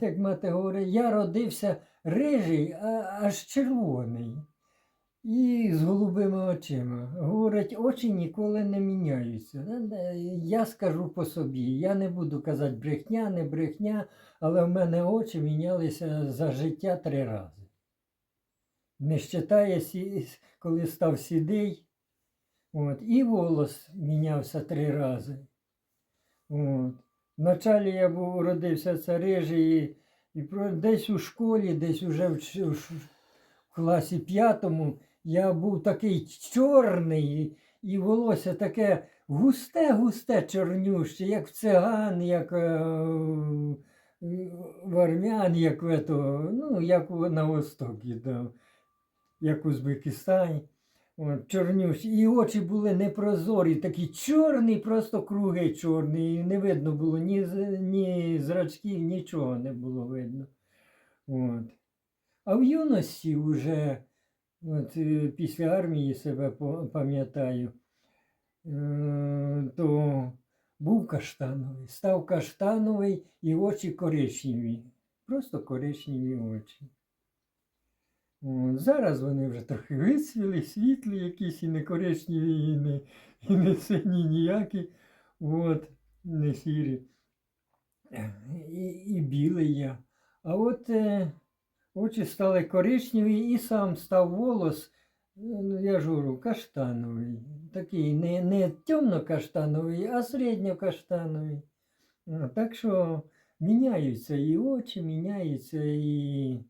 як мати говорить, я родився рижий, а аж червоний. І з голубими очима. Говорить, очі ніколи не міняються. Е, е, Я скажу по собі. Я не буду казати брехня, не брехня, але в мене очі мінялися за життя три рази. Не щитає, коли став сідий. От, і волос мінявся три рази. От. Вначалі я був родився це і, і про- десь у школі, десь уже в, в в класі п'ятому я був такий чорний, і волосся таке густе-густе чорнюще, як в циган, як е, в армян, як в ето, ну, як на Востокі, да, як в Узбекистані. От, чорнющі. І очі були непрозорі, такі чорні, просто круги чорні. І не видно було ні, ні зрачків, нічого не було видно. От. А в юності вже, от, е, після армії себе пам'ятаю, е, то був каштановий, став каштановий і очі коричневі. Просто коричневі очі. Зараз вони вже трохи вицвіли, світлі, якісь і не коричневі, і не, і не сині ніякі, от, не сірі. І, і білий я. А от е, очі стали коричневі, і сам став волос, ну, я ж говорю, каштановий. Такий не, не темно-каштановий, а середньо-каштановий. Так що міняються і очі, міняються і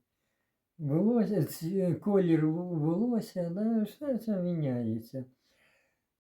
волосся, ці- колір волосся, да, все це міняється.